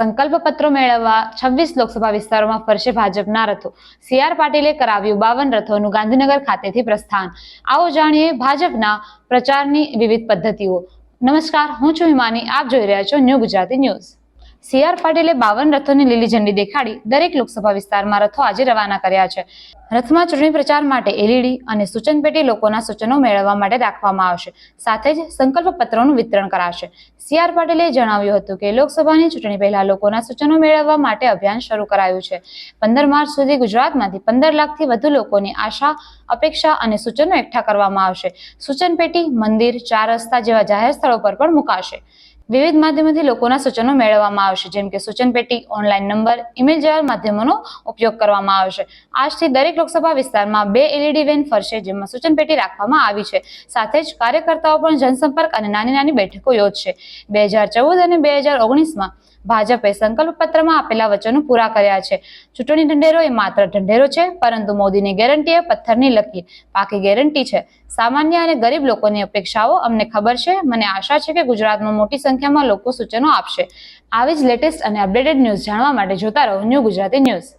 સંકલ્પ પત્રો મેળવવા છવ્વીસ લોકસભા વિસ્તારોમાં ફરશે ભાજપના રથો. સી આર પાટીલે કરાવ્યું બાવન રથોનું ગાંધીનગર ખાતેથી પ્રસ્થાન. આવો જાણીએ ભાજપના પ્રચારની વિવિધ પદ્ધતિઓ. નમસ્કાર, હું છું હિમાની. આપ જોઈ રહ્યા છો new Gujarati news. C R પાટીલે બાવન રથોની લીલી ઝંડી દેખાડી દરેક લોકસભા વિસ્તારમાં રથો આજે રવાના કર્યા છે. રથમાં ચૂંટણી પ્રચાર માટે એલઈડી અને સૂચન પેટી લોકોના સૂચનો મેળવવા માટે રાખવામાં આવશે. સાથે જ સંકલ્પ પત્રોનું વિતરણ કરાશે. સી આર પાટીલે જણાવ્યું હતું કે, લોકસભાની ચૂંટણી પહેલા લોકોના સૂચનો મેળવવા માટે અભિયાન શરૂ કરાયું છે. પંદર માર્ચ સુધી ગુજરાતમાંથી પંદર લાખથી વધુ લોકોની આશા, અપેક્ષા અને સૂચનો એકઠા કરવામાં આવશે. સૂચન પેટી મંદિર, ચાર રસ્તા જેવા જાહેર સ્થળો પર પણ મુકાશે. વિવિધ માધ્યમોથી લોકોના સૂચનો મેળવવામાં આવશે, જેમ કે સૂચન પેટી ઓનલાઈન નંબર, ઈમેલ જેવા માધ્યમોનો ઉપયોગ કરવામાં આવશે. આજથી દરેક લોકસભા વિસ્તારમાં બે એલઈડી વેન ફરશે, જેમાં સૂચન પેટી રાખવામાં આવી છે. સાથે જ કાર્યકર્તાઓ પણ જનસંપર્ક અને નાની નાની બેઠકો યોજશે. બે હજાર ચૌદ અને બે હજાર ઓગણીસમાં ભાજપે સંકલ્પ પત્રમાં આપેલા વચનો પૂરા કર્યા છે. ચૂંટણી ઢંઢેરો એ માત્ર ઢંઢેરો છે, પરંતુ મોદીની ગેરંટી એ પથ્થરની લકીર પાકી ગેરંટી છે. સામાન્ય અને ગરીબ લોકોની અપેક્ષાઓ અમને ખબર છે. મને આશા છે કે ગુજરાતમાં મોટી સંખ્યામાં લોકો સૂચનો આપશે. આવી જ લેટેસ્ટ અને અપડેટેડ ન્યૂઝ જાણવા માટે જોતા રહો ન્યૂ ગુજરાતી ન્યૂઝ